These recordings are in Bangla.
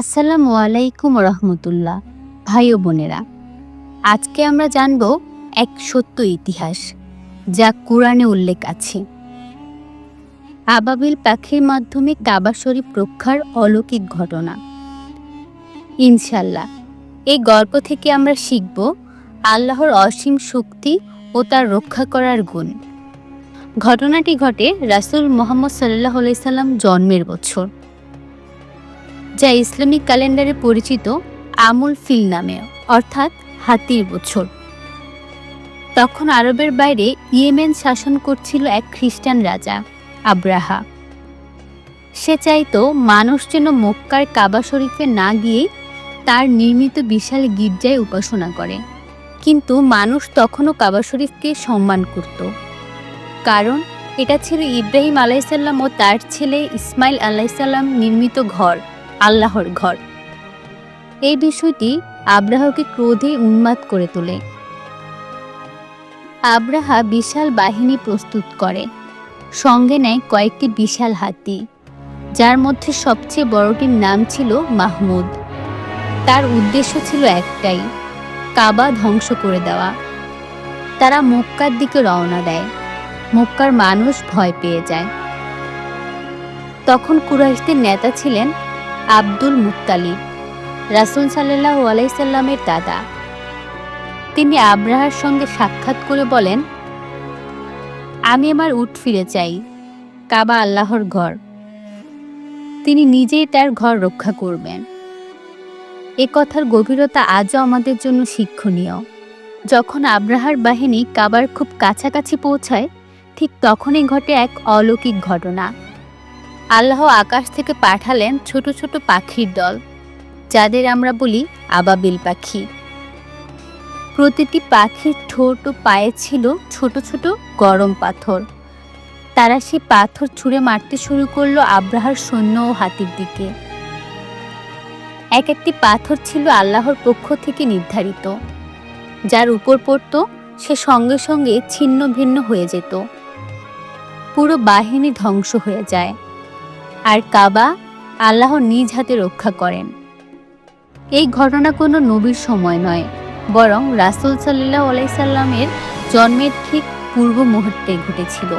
আসসালামু আলাইকুম রহমতুল্লাহ, ভাই ও বোনেরা। আজকে আমরা জানব এক সত্য ইতিহাস, যা কোরআনে উল্লেখ আছে। আবাবিল পাখির মাধ্যমে কাবা শরীফ রক্ষার অলৌকিক ঘটনা। ইনশাল্লাহ এই গল্প থেকে আমরা শিখব আল্লাহর অসীম শক্তি ও তার রক্ষা করার গুণ। ঘটনাটি ঘটে রাসূল মোহাম্মদ সাল্লাহ সাল্লাম জন্মের বছর। যা ইসলামিক ক্যালেন্ডারে পরিচিত আমুল ফিল নামে, অর্থাৎ হাতির বছর। তখন আরবের বাইরে ইয়েমেন শাসন করছিল এক খ্রিস্টান রাজা, আব্রাহা। সে চাইতো মানুষ যেন মক্কার কাবা শরীফে না গিয়ে তার নির্মিত বিশাল গির্জায় উপাসনা করে। কিন্তু মানুষ তখনও কাবা শরীফকে সম্মান করত। কারণ এটা ছিল ইব্রাহিম আলাইসাল্লাম ও তার ছেলে ইসমাইল আলাইসাল্লাম নির্মিত ঘর। আল্লাহর ঘর। এই বিষয়টি আব্রাহকে ক্রোধে উন্মাদ করে তোলে। আব্রাহা বিশাল বাহিনী প্রস্তুত করে। সঙ্গে নেয় কয়েকটি বিশাল হাতি, যার মধ্যে সবচেয়ে বড়টির নাম ছিল মাহমুদ। তার উদ্দেশ্য ছিল একটাই, কাবা ধ্বংস করে দেওয়া। তারা মক্কার দিকে রওনা দেয়। মক্কার মানুষ ভয় পেয়ে যায়। তখন কুরাইশদের নেতা ছিলেন আব্দুল মুত্তালিব, রাসুল সাল্লাহ আলাইসাল্লামের দাদা। তিনি আব্রাহার সঙ্গে সাক্ষাৎ করে বলেন, আমি আমার উট ফিরে চাই, কাবা আল্লাহর ঘর। তিনি নিজেই তার ঘর রক্ষা করবেন। এ কথার গভীরতা আজও আমাদের জন্য শিক্ষণীয়। যখন আব্রাহার বাহিনী কাবার খুব কাছাকাছি পৌঁছায়, ঠিক তখনই ঘটে এক অলৌকিক ঘটনা। আল্লাহ আকাশ থেকে পাঠালেন ছোট ছোট পাখির দল, যাদের আমরা বলি আবাবিল পাখি। প্রতিটি পাখির ঠোঁট ও পায়ে ছিল ছোট ছোট গরম পাথর। তারা সেই পাথর ছুঁড়ে মারতে শুরু করল আব্রাহার সৈন্য ও হাতির দিকে। এক একটি পাথর ছিল আল্লাহর পক্ষ থেকে নির্ধারিত, যার উপর পড়ত সে সঙ্গে সঙ্গে ছিন্ন ভিন্ন হয়ে যেত। পুরো বাহিনী ধ্বংস হয়ে যায়। কাবা আল্লাহ নিজ হাতে রক্ষা করেন। এই ঘটনা কোনো নবীর সময় নয়, বরং রাসুল সাল্লাহ আলাইসাল্লামের জন্মের ঠিক পূর্ব মুহূর্তে ঘটেছিল।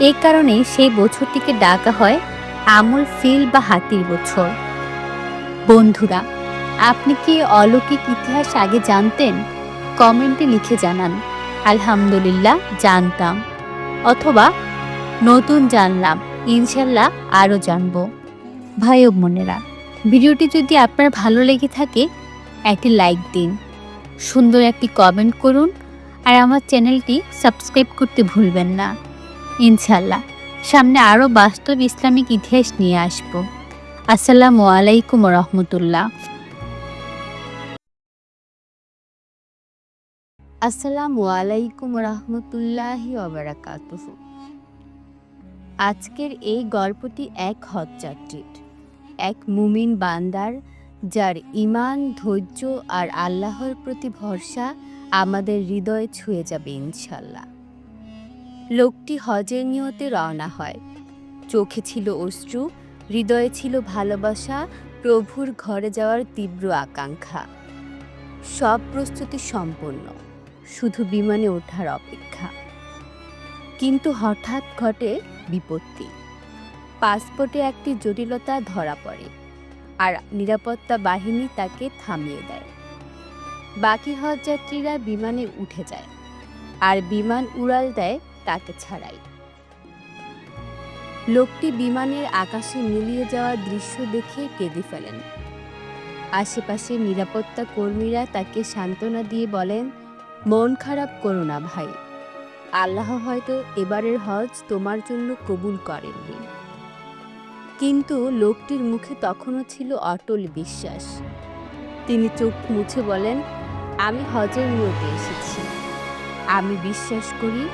এই কারণে সেই বছরটিকে ডাকা হয় আমুল ফিল বা হাতির বছর। বন্ধুরা, আপনি কি অলৌকিক ইতিহাস আগে জানতেন? কমেন্টে লিখে জানান। আলহামদুলিল্লাহ, জানতাম। অথবা নতুন জানলাম। ইনশাল্লাহ আরও জানব। ভাই ও বোনেরা, ভিডিওটি যদি আপনার ভালো লেগে থাকে, একটি লাইক দিন, সুন্দর একটি কমেন্ট করুন, আর আমার চ্যানেলটি সাবস্ক্রাইব করতে ভুলবেন না। ইনশাল্লাহ, সামনে আরও বাস্তব ইসলামিক ইতিহাস নিয়ে আসব। আসসালামু আলাইকুম রহমতুল্লাহ। আসসালামু আলাইকুম রহমতুল্লাহি ওবরাকাতুহু আজকের এই গল্পটি এক হজযাত্রীর, এক মুমিন বান্দার, যার ইমান ধৈর্য আর আল্লাহর প্রতি ভরসা আমাদের হৃদয়ে ছুঁয়ে যাবে ইনশাল্লাহ। লোকটি হজের নিয়তে রওনা হয়। চোখে ছিল অশ্রু, হৃদয়ে ছিল ভালোবাসা, প্রভুর ঘরে যাওয়ার তীব্র আকাঙ্ক্ষা। সব প্রস্তুতি সম্পূর্ণ শুধু বিমানে ওঠার অপেক্ষা। কিন্তু হঠাৎ ঘটে বিপত্তি। পাসপোর্টে একটি জটিলতা ধরা পড়ে আর নিরাপত্তা বাহিনী তাকে থামিয়ে দেয়। বাকি হজযাত্রীরা বিমানে উঠে যায় আর বিমান উড়াল দেয় তাকে ছাড়াই। লোকটি বিমানের আকাশে মিলিয়ে যাওয়া দৃশ্য দেখে কেঁদে ফেলেন। আশেপাশে নিরাপত্তা কর্মীরা তাকে সান্ত্বনা দিয়ে বলেন, মন খারাপ করো না ভাই। আল্লাহ হয়তো এবারের হজ তোমার জন্য কবুল করেননি। কিন্তু লোকটির মুখে তখনও ছিল অটল বিশ্বাস। তিনি চোখ মুছে বলেন, আমি হজের নিয়তে এসেছি। আমি বিশ্বাস করি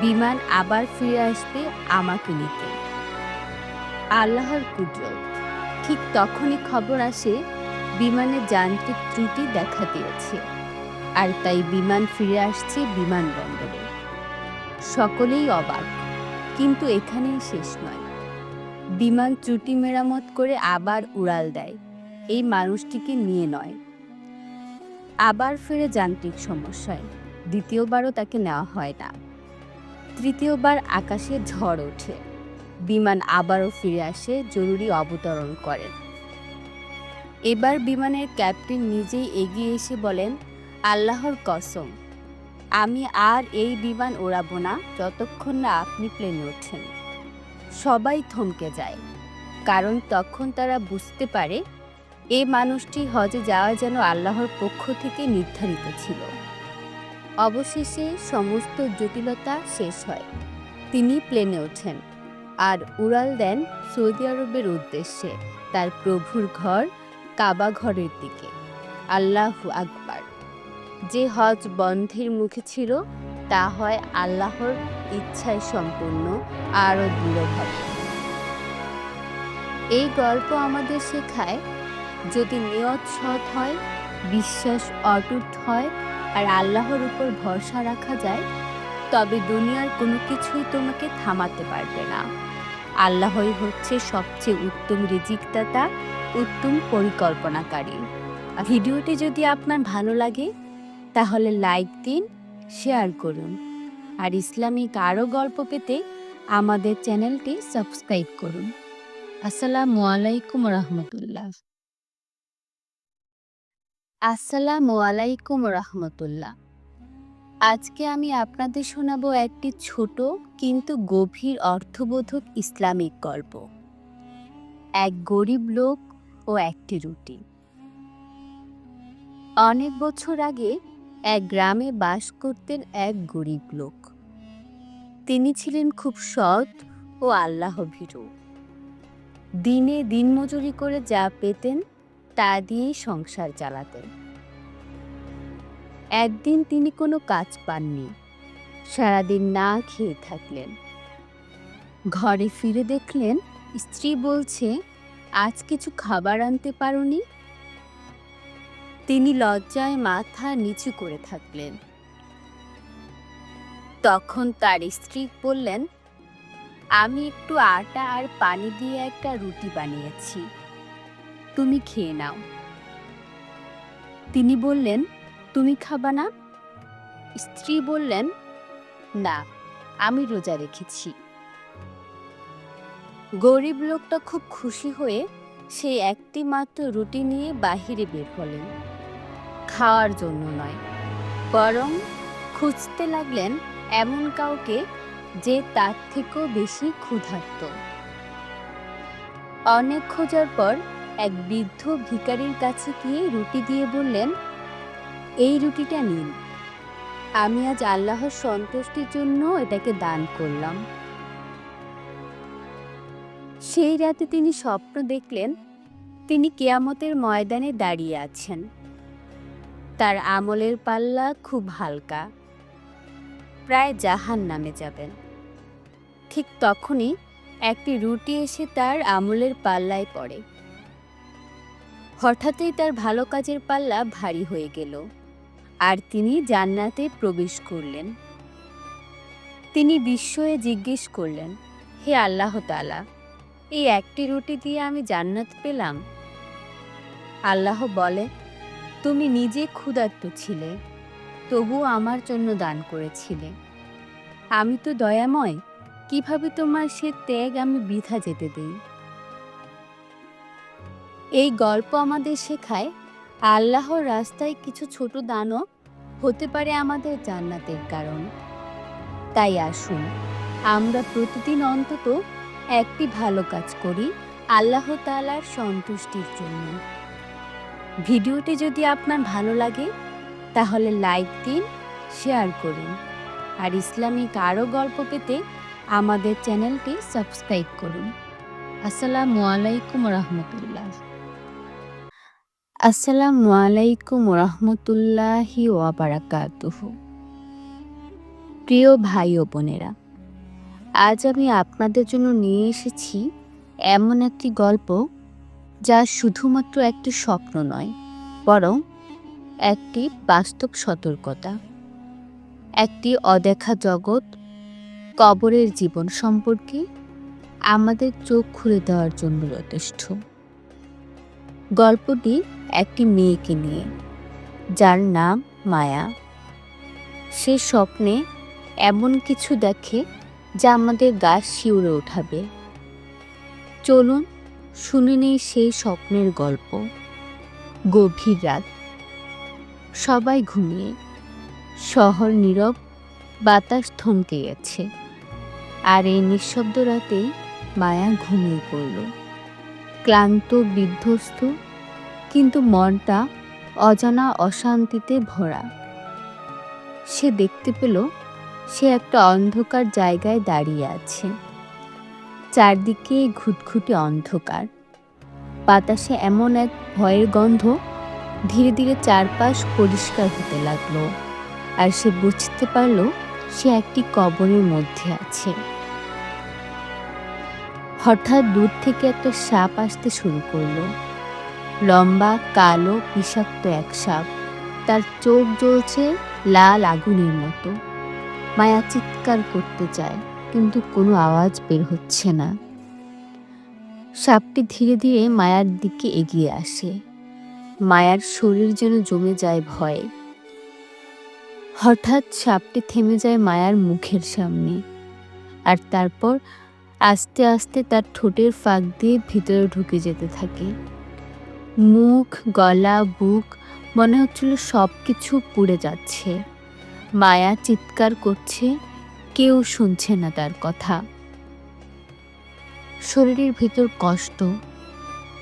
বিমান আবার ফিরে আসবে আমাকে নিতে। আল্লাহর কুদরত। ঠিক তখনই খবর আসে বিমানে যান্ত্রিক ত্রুটি দেখা দিয়েছে। আর তাই বিমান ফিরে আসছে বিমানবন্দরে। সকলেই অবাক। কিন্তু এখানেই শেষ নয়। বিমান ত্রুটি মেরামত করে আবার উড়াল দেয়। এই মানুষটিকে নিয়ে নয়। আবার ফিরে যান্ত্রিক সমস্যায়। দ্বিতীয়বারও তাকে নেওয়া হয় না। তৃতীয়বার আকাশে ঝড় ওঠে। বিমান আবারও ফিরে আসে, জরুরি অবতরণ করেন এবার বিমানের ক্যাপ্টেন নিজেই এগিয়ে এসে বলেন, আল্লাহর কসম আমি আর এই বিমান ওড়াবো না যতক্ষণ না আপনি প্লেনে ওঠেন। সবাই থমকে যায়, কারণ তখন তারা বুঝতে পারে এ মানুষটি হজে যাওয়া যেন আল্লাহর পক্ষ থেকে নির্ধারিত ছিল। অবশেষে সমস্ত জটিলতা শেষ হয়, তিনি প্লেনে ওঠেন আর উড়াল দেন সৌদি আরবের উদ্দেশ্যে তার প্রভুর ঘর কাবা ঘরের দিকে। আল্লাহু আকবার। যে হজ বন্ধের মুখে ছিল, তা হয় আল্লাহর ইচ্ছায় সম্পূর্ণ আরও দৃঢ়ভাবে। এই গল্প আমাদের শেখায়, যদি নিয়ত সৎ হয়, বিশ্বাস অটুট হয়, আর আল্লাহর উপর ভরসা রাখা যায়, তবে দুনিয়ার কোনো কিছুই তোমাকে থামাতে পারবে না। আল্লাহই হচ্ছে সবচেয়ে উত্তম রিজিকদাতা, উত্তম পরিকল্পনাকারী। ভিডিওটি যদি আপনার ভালো লাগে তাহলে লাইক দিন, শেয়ার করুন। আর ইসলামিক আরও গল্প পেতে আমাদের চ্যানেলটি সাবস্ক্রাইব করুন। আসসালামু আলাইকুম রহমতুল্লাহ। আসসালামু আলাইকুম রহমতুল্লাহ। আজকে আমি আপনাদের শোনাবো একটি ছোট কিন্তু গভীর অর্থবোধক ইসলামিক গল্প। এক গরিব লোক ও একটি রুটি। অনেক বছর আগে এক গ্রামে বাস করতেন এক গরিব লোক। তিনি ছিলেন খুব সৎ ও আল্লাহ ভীরু দিনে দিনমজুরি করে যা পেতেন, তা দিয়েই সংসার চালাতেন। একদিন তিনি কোনো কাজ পাননি, সারাদিন না খেয়ে থাকলেন। ঘরে ফিরে দেখলেন, স্ত্রী বলছে, আজ কিছু খাবার আনতে পারোনি? তিনি লজ্জায় মাথা নিচু করে থাকলেন। তখন তার স্ত্রী বললেন, আমি একটু আটা আর পানি দিয়ে একটা রুটি বানিয়েছি। তুমি খেয়ে নাও। তিনি বললেন, তুমি খাবা না? স্ত্রী বললেন, না, আমি রোজা রেখেছি। গরিব লোকটা খুব খুশি হয়ে সে একটি মাত্র রুটি নিয়ে বাহিরে বের হলেন। খাওয়ার জন্য নয়, বরং খুঁজতে লাগলেন এমন কাউকে যে তার থেকেও বেশি ক্ষুধার্ত। অনেক খোঁজার পর এক বৃদ্ধ ভিখারির কাছে গিয়ে রুটি দিয়ে বললেন, এই রুটিটা নিন। আমি আজ আল্লাহর সন্তুষ্টির জন্য এটাকে দান করলাম। সেই রাতে তিনি স্বপ্ন দেখলেন তিনি কেয়ামতের ময়দানে দাঁড়িয়ে আছেন। তার আমলের পাল্লা খুব হালকা। প্রায় জাহান নামে যাবেন। ঠিক তখনই একটি রুটি এসে তার আমলের পাল্লায় পড়ে। হঠাৎই তার ভালো কাজের পাল্লা ভারী হয়ে গেল আর তিনি জান্নাতে প্রবেশ করলেন। তিনি বিস্ময়ে জিজ্ঞেস করলেন, হে আল্লাহ তালা এই একটি রুটি দিয়ে আমি জান্নাত পেলাম। আল্লাহ বলে, তুমি নিজে ক্ষুধার্ত ছিলে তবু আমার জন্য দান করেছিলে। আমি তো দয়াময়, কীভাবে তোমার সে ত্যাগ আমি বৃথা যেতে দিই? এই গল্প আমাদের শেখায়, আল্লাহর রাস্তায় কিছু ছোট দানও হতে পারে আমাদের জান্নাতের কারণ। তাই আসুন, আমরা প্রতিদিন অন্তত একটি ভালো কাজ করি আল্লাহ তালার সন্তুষ্টির জন্য। ভিডিওটি যদি আপনার ভালো লাগে, তাহলে লাইক দিন, শেয়ার করুন। আর ইসলামিক আরও গল্প পেতে আমাদের চ্যানেলটি সাবস্ক্রাইব করুন। আসসালামু আলাইকুম রহমতুল্লাহ। আসসালামু আলাইকুম রহমতুল্লাহি ওয়াবারাকাতুহ প্রিয় ভাই ও বোনেরা আজ আমি আপনাদের জন্য নিয়ে এসেছি এমন একটি গল্প যা শুধুমাত্র একটি স্বপ্ন নয়, বরং একটি বাস্তব সতর্কতা, একটি অদেখা জগৎ, কবরের জীবন সম্পর্কে আমাদের চোখ খুলে দেওয়ার জন্য যথেষ্ট। গল্পটি একটি মেয়েকে নিয়ে, যার নাম মায়া। সে স্বপ্নে এমন কিছু দেখে যা আমাদের গা শিউরে ওঠাবে চলুন শুনে নেই সেই স্বপ্নের গল্প। গভীর রাত। সবাই ঘুমিয়ে শহর নীরব, বাতাস থমকে গেছে। আর এই নিঃশব্দ রাতেই মায়া ঘুমিয়ে পড়ল। ক্লান্ত, বিধ্বস্ত, কিন্তু মনটা অজানা অশান্তিতে ভরা। সে দেখতে পেল সে একটা অন্ধকার জায়গায় দাঁড়িয়ে আছে। চারদিকে ঘুটঘুটে অন্ধকার। বাতাসে এমন এক ভয়ের গন্ধ ধীরে ধীরে চারপাশ পরিষ্কার হতে লাগল আর সে বুঝতে পারল সে একটি কবরের মধ্যে আছে। হঠাৎ দূর থেকে একটা সাপ আসতে শুরু করল। লম্বা, কালো, বিষাক্ত এক সাপ। তার চোখ জ্বলছে লাল আগুনের মতো। মায়া চিৎকার করতে চায়, কিন্তু কোনো আওয়াজ বের হচ্ছে না। সাপটি ধীরে ধীরে মায়ার দিকে এগিয়ে আসে। মায়ার শরীর যেন জমে যায় ভয়ে। হঠাৎ সাপটি থেমে যায় মায়ার মুখের সামনে আর তারপর আস্তে আস্তে তার ঠোঁটের ফাঁক দিয়ে ভিতরে ঢুকে যেতে থাকে। মুখ, গলা, বুক মনে হচ্ছিল সব কিছু পুড়ে যাচ্ছে। মায়া চিৎকার করছে, কেউ শুনছে না তার কথা। শরীরের ভিতর কষ্ট,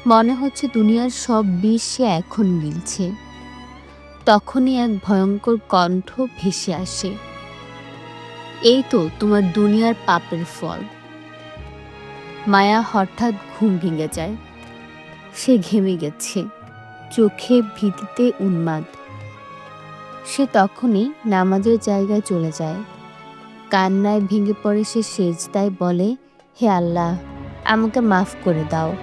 মনে হচ্ছে দুনিয়ার সব বিষ সে এখন গিলছে তখনই এক ভয়ঙ্কর কণ্ঠ ভেসে আসে। এই তো তোমার দুনিয়ার পাপের ফল। মায়া হঠাৎ ঘুম ভেঙে যায়। সে ঘেমে গেছে। চোখে ভীতিতে উন্মাদ। সে তখনই নামাজের জায়গায় চলে যায়। কান্নায় ভেঙে পড়ে সে সেজদায় বলে, হে আল্লাহ, আমাকে মাফ করে দাও,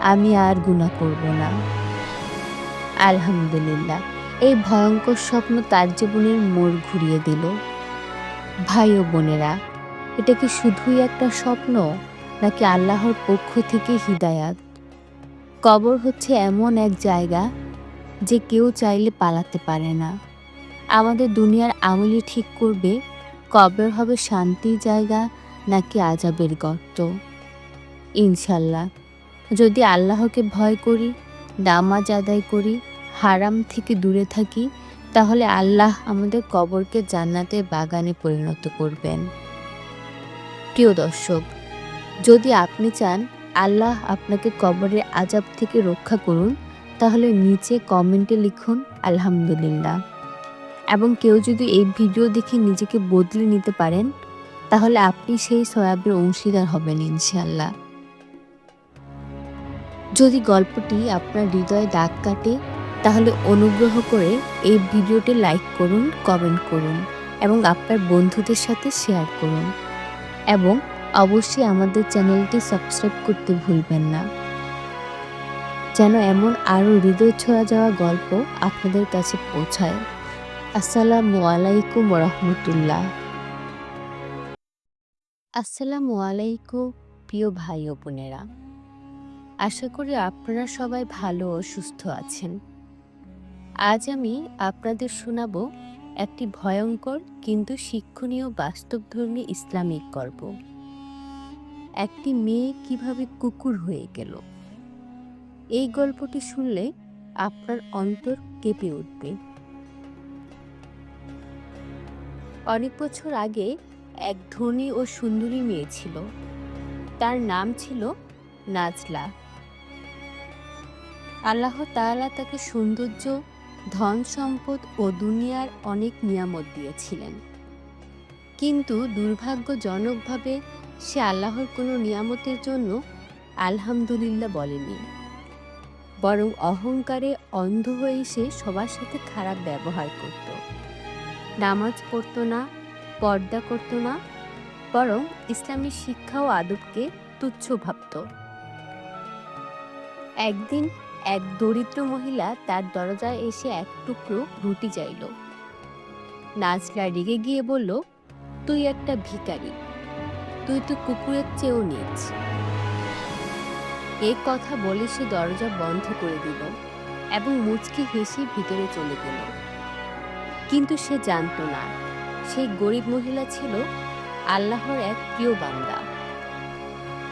আমি আর গুণা করব না। আলহামদুলিল্লাহ, এই ভয়ঙ্কর স্বপ্ন তার জীবনের মোড় ঘুরিয়ে দিল। ভাই ও বোনেরা, এটা কি শুধুই একটা স্বপ্ন, নাকি আল্লাহর পক্ষ থেকে হিদায়াত? কবর হচ্ছে এমন এক জায়গা, যে কেউ চাইলে পালাতে পারে না। আমাদের দুনিয়ার আমলি ঠিক করবে, কবর হবে শান্তির জায়গা নাকি আজাবের গর্ত? ইনশাল্লাহ যদি আল্লাহকে ভয় করি, নামাজ আদায় করি, হারাম থেকে দূরে থাকি, তাহলে আল্লাহ আমাদের কবরকে জান্নাতের বাগানে পরিণত করবেন। প্রিয় দর্শক, যদি আপনি চান আল্লাহ আপনাকে কবরের আজাব থেকে রক্ষা করুন, তাহলে নিচে কমেন্টে লিখুন, আলহামদুলিল্লাহ। এবং কেউ যদি এই ভিডিও দেখে নিজেকে বদলে নিতে পারেন, তাহলে আপনি সেই সয়াবের অংশীদার হবেন ইনশাল্লাহ যদি গল্পটি আপনার হৃদয়ে দাগ কাটে, তাহলে অনুগ্রহ করে এই ভিডিওটি লাইক করুন, কমেন্ট করুন এবং আপনার বন্ধুদের সাথে শেয়ার করুন। এবং অবশ্যই আমাদের চ্যানেলটি সাবস্ক্রাইব করতে ভুলবেন না। যেন এমন আরও হৃদয় ছোঁয়া যাওয়া গল্প আপনাদের কাছে পৌঁছায়। আসসালামু আলাইকুম রহমতুল্লাহ আসসালামু আলাইকুম প্রিয় ভাই ও বোনেরা। আশা করি আপনারা সবাই ভালো ও সুস্থ আছেন। আজ আমি আপনাদের শোনাব একটি ভয়ঙ্কর কিন্তু শিক্ষণীয় বাস্তবধর্মী ইসলামিক গল্প। একটি মেয়ে কীভাবে কুকুর হয়ে গেল। এই গল্পটি শুনলে আপনার অন্তর কেঁপে উঠবে। অনেক বছর আগে এক ধনী ও সুন্দরী মেয়ে ছিল। তার নাম ছিল নাজলা। আল্লাহ তাআলা তাকে সৌন্দর্য, ধন সম্পদ ও দুনিয়ার অনেক নিয়ামত দিয়েছিলেন। কিন্তু দুর্ভাগ্যজনকভাবে সে আল্লাহর কোনো নিয়ামতের জন্য আলহামদুলিল্লাহ বলেনি। বরং অহংকারে অন্ধ হয়ে সে সবার সাথে খারাপ ব্যবহার করত। নামাজ পড়তো না, পর্দা করত না, বরং ইসলামী শিক্ষা ও আদবকে তুচ্ছ ভাবত। একদিন এক দরিদ্র মহিলা তার দরজায় এসে এক টুকরো রুটি চাইল। নাজলা রেগে গিয়ে বলল, তুই একটা ভিখারি, তুই তো কুকুরের চেয়েও নিচ। এই কথা বলে সে দরজা বন্ধ করে দিল এবং মুচকি হেসে ভিতরে চলে গেল। কিন্তু সে জানতো না। সেই গরিব মহিলা ছিল আল্লাহর এক প্রিয় বান্দা।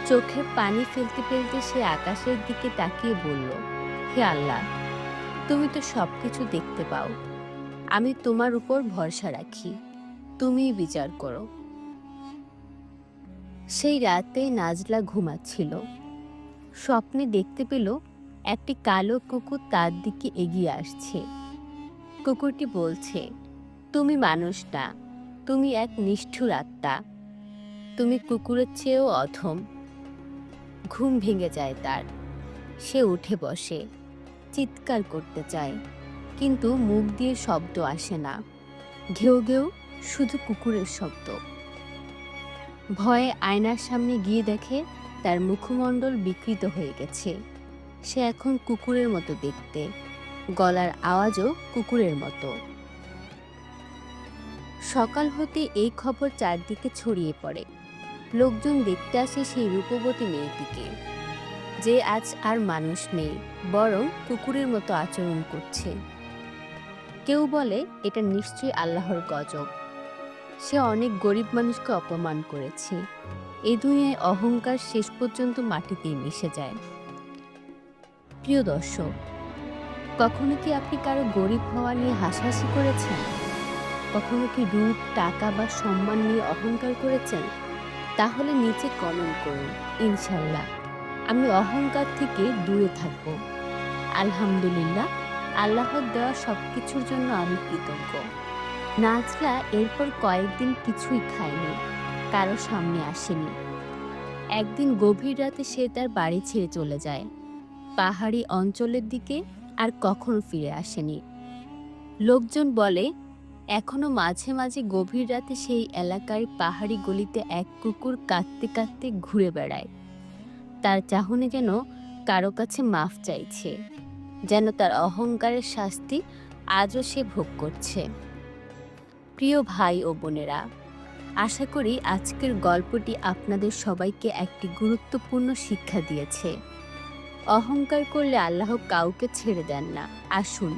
চোখে পানি ফেলতে ফেলতে সে আকাশের দিকে তাকিয়ে বলল, হে আল্লাহ, তুমি তো সব কিছু দেখতে পাও। আমি তোমার উপর ভরসা রাখি। তুমিই বিচার করো। সেই রাতে নাজলা ঘুমাচ্ছিল। স্বপ্নে দেখতে পেল একটি কালো কুকুর তার দিকে এগিয়ে আসছে। কুকুরটি বলছে, তুমি মানুষ না তুমি এক নিষ্ঠুর আত্মা। তুমি কুকুরের চেয়েও অধম। ঘুম ভেঙে যায় তার। সে উঠে বসে, চিৎকার করতে চায়, কিন্তু মুখ দিয়ে শব্দ আসে না। ঘেউ ঘেউ, শুধু কুকুরের শব্দ। ভয়ে আয়নার সামনে গিয়ে দেখে তার মুখমণ্ডল বিকৃত হয়ে গেছে। সে এখন কুকুরের মতো দেখতে। গলার আওয়াজও কুকুরের মতো। সকাল হতে এই খবর চারদিকে ছড়িয়ে পড়ে। লোকজন দেখতে আসে সেই রূপবতী মেয়েটিকে, যে আজ আর মানুষ নেই, বরং কুকুরের মতো আচরণ করছে। কেউ বলে, এটা নিশ্চয়ই আল্লাহর গজব। সে অনেক গরিব মানুষকে অপমান করেছে। এ দুনিয়ায় অহংকার শেষ পর্যন্ত মাটিতেই মিশে যায়। প্রিয় দর্শক কখনো কি আপনি কারও গরিব হওয়া নিয়ে হাসাহাসি করেছেন? কখনো কি রূপ, টাকা বা সম্মান নিয়ে অহংকার করেছেন? তাহলে নিচে কমেন্ট করুন ইনশাল্লাহ আমি অহংকার থেকে দূরে থাকব। আলহামদুলিল্লাহ, আল্লাহর দেওয়া সব কিছুর জন্য আমি কৃতজ্ঞ। নাজলা এরপর কয়েকদিন কিছুই খায়নি, কারও সামনে আসেনি। একদিন গভীর রাতে সে তার বাড়ি ছেড়ে চলে যায়। পাহাড়ি অঞ্চলের দিকে আর কখনো ফিরে আসেনি। লোকজন বলে, এখনও মাঝে মাঝে গভীর রাতে সেই এলাকার পাহাড়ি গলিতে এক কুকুর কাঁদতে কাঁদতে ঘুরে বেড়ায়। তার চাহনি যেন কারও কাছে মাফ চাইছে, যেন তার অহংকারের শাস্তি আজও সে ভোগ করছে। প্রিয় ভাই ও বোনেরা, আশা করি আজকের গল্পটি আপনাদের সবাইকে একটি গুরুত্বপূর্ণ শিক্ষা দিয়েছে। অহংকার করলে আল্লাহ কাউকে ছেড়ে দেন না। আসুন,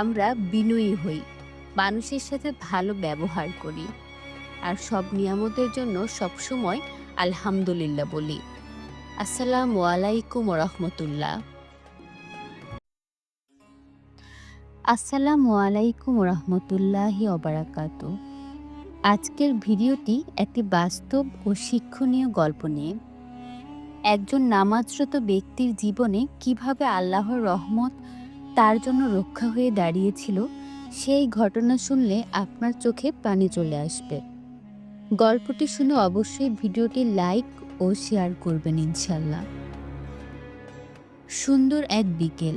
আমরা বিনয়ী হই, মানুষের সাথে ভালো ব্যবহার করি। আর সব নিয়ামতের জন্য সবসময় আলহামদুলিল্লাহ বলি। আসসালামু আলাইকুম রহমতুল্লাহ আসসালামু আলাইকুম রহমতুল্লাহি অবরাকাত আজকের ভিডিওটি একটি বাস্তব ও শিক্ষণীয় গল্প নিয়ে। একজন নামাজরত ব্যক্তির জীবনে কীভাবে আল্লাহর রহমত তার জন্য রক্ষা হয়ে দাঁড়িয়েছিল, সেই ঘটনা শুনলে আপনার চোখে পানি চলে আসবে। গল্পটি শুনে অবশ্যই ভিডিওটি লাইক ও শেয়ার করবেন ইনশাল্লাহ সুন্দর এক বিকেল,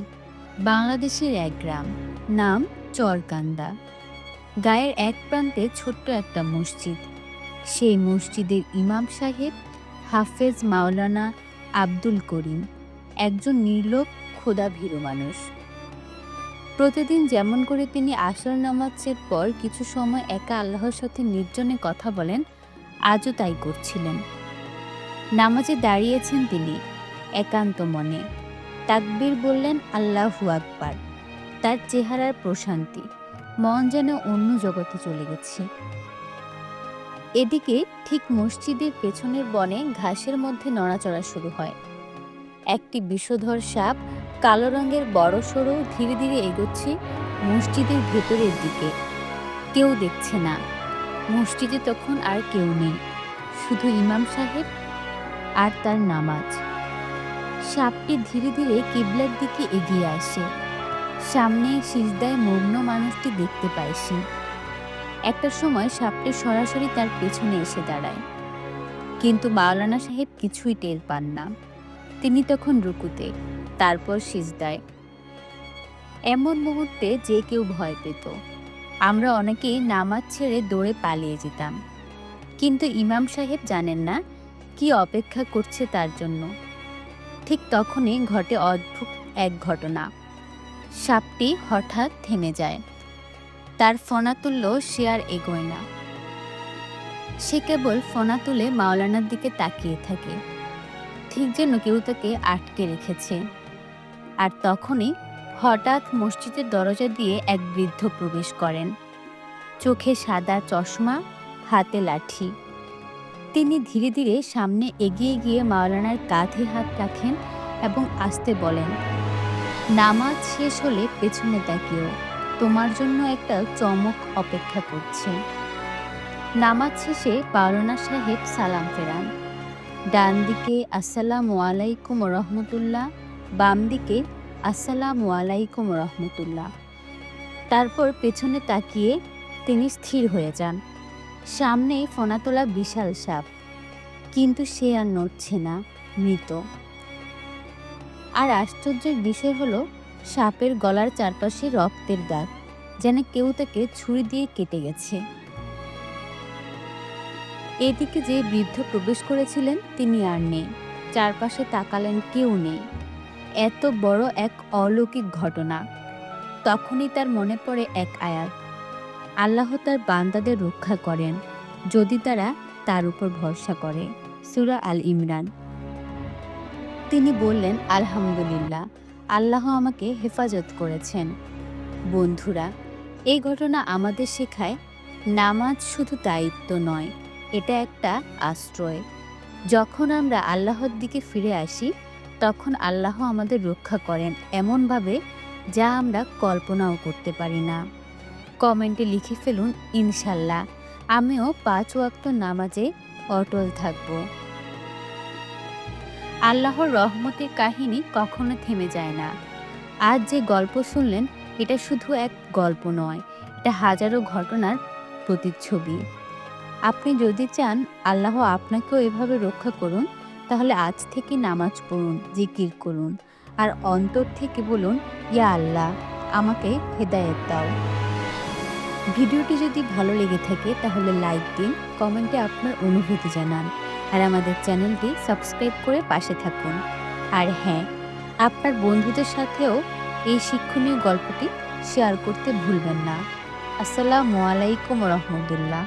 বাংলাদেশের এক গ্রাম, নাম চরকান্দা। গায়ের এক প্রান্তে ছোট্ট একটা মসজিদ। সেই মসজিদের ইমাম সাহেব হাফেজ মাওলানা আব্দুল করিম একজন নির্লোক খোদাভীরু মানুষ। প্রতিদিন যেমন করে তিনি আসর নামাজের পর কিছু সময় একা আল্লাহর সাথে নির্জনে কথা বলেন, আজও তাই করছিলেন। নামাজে দাঁড়িয়েছেন তিনি একান্ত মনে। তাকবীর বললেন, আল্লাহু আকবার। তার চেহারার প্রশান্তি, মন যেন অন্য জগতে চলে গেছে। এদিকে ঠিক মসজিদের পেছনের বনে ঘাসের মধ্যে নড়াচড়া শুরু হয়। একটি বিষধর সাপ কালো রঙের বড় সড়ো ধীরে ধীরে এগোচ্ছে মসজিদের ভেতরের দিকে। কেউ দেখছে না। মসজিদে তখন আর কেউ নেই। শুধু ইমাম সাহেব আর তার নামাজ। সাপটি ধীরে ধীরে কিবলার দিকে এগিয়ে আসে। সামনে সিজদায় মগ্ন মানুষটি দেখতে পায় সে। একটা সময় সাপটি সরাসরি তার পেছনে এসে দাঁড়ায়। কিন্তু মাওলানা সাহেব কিছুই টের পান না। তিনি তখন রুকুতে, তারপর সিজদায়। এমন মুহূর্তে যে কেউ ভয় পেত। আমরা অনেকেই নামাজ ছেড়ে দৌড়ে পালিয়ে যেতাম। কিন্তু ইমাম সাহেব জানেন না কি অপেক্ষা করছে তার জন্য। ঠিক তখনই ঘটে অদ্ভুত এক ঘটনা। সাপটি হঠাৎ থেমে যায়। তার ফনা তুলল সে আর এগোয় না। সে কেবল ফনা তুলে মাওলানার দিকে তাকিয়ে থাকে। ঠিক যেন কেউ তাকে আটকে রেখেছে। আর তখনই হঠাৎ মসজিদের দরজা দিয়ে এক বৃদ্ধ প্রবেশ করেন। চোখে সাদা চশমা, হাতে লাঠি। তিনি ধীরে ধীরে সামনে এগিয়ে গিয়ে মাওলানার কাঁধে হাত রাখেন এবং আসতে বলেন, নামাজ শেষ হলে পেছনে তাকিও তোমার জন্য একটা চমক অপেক্ষা করছে। নামাজ শেষে মাওলানা সাহেব সালাম ফেরান। ডান দিকে আসসালামু আলাইকুম রহমতুল্লাহ। বাম দিকে আসসালামু আলাইকুম রহমতুল্লাহ। তারপর পেছনে তাকিয়ে তিনি স্থির হয়ে যান। সামনে ফোনাতোলা বিশাল সাপ, কিন্তু সে আর নড়ছে না, মৃত। আর আশ্চর্যের বিষয় হলো সাপের গলার চারপাশে রক্তের দাগ, যেন কেউ তাকে ছুরি দিয়ে কেটে গেছে। এদিকে যে বৃদ্ধ প্রবেশ করেছিলেন, তিনি আর নেই। চারপাশে তাকালেন কেউ নেই। এত বড় এক অলৌকিক ঘটনা। তখনই তার মনে পড়ে এক আয়াত। আল্লাহ তার বান্দাদের রক্ষা করেন, যদি তারা তার উপর ভরসা করে। সুরা আল ইমরান। তিনি বললেন, আলহামদুলিল্লাহ। আল্লাহ আমাকে হেফাজত করেছেন। বন্ধুরা, এই ঘটনা আমাদের শেখায় নামাজ শুধু দায়িত্ব নয়, এটা একটা আশ্রয়। যখন আমরা আল্লাহর দিকে ফিরে আসি, তখন আল্লাহ আমাদের রক্ষা করেন এমনভাবে যা আমরা কল্পনাও করতে পারি না। কমেন্টে লিখে ফেলুন, ইনশাল্লাহ, আমিও পাঁচ ওয়াক্ত নামাজে অটল থাকব। আল্লাহর রহমতের কাহিনী কখনো থেমে যায় না। আজ যে গল্প শুনলেন, এটা শুধু এক গল্প নয়, এটা হাজারো ঘটনার প্রতিচ্ছবি। আপনি যদি চান আল্লাহ আপনাকেও এভাবে রক্ষা করুন, তাহলে আজ থেকে নামাজ পড়ুন, জিকির করুন, আর অন্তর থেকে বলুন, ইয়া আল্লাহ, আমাকে হেদায়েত দাও। ভিডিওটি যদি ভালো লেগে থাকে, তাহলে লাইক দিন, কমেন্টে আপনার অনুভূতি জানান। আর আমাদের চ্যানেলটি সাবস্ক্রাইব করে পাশে থাকুন। আর হ্যাঁ আপনার বন্ধুদের সাথেও এই শিক্ষণীয় গল্পটি শেয়ার করতে ভুলবেন না। আসসালামু আলাইকুম রহমতুল্লাহ।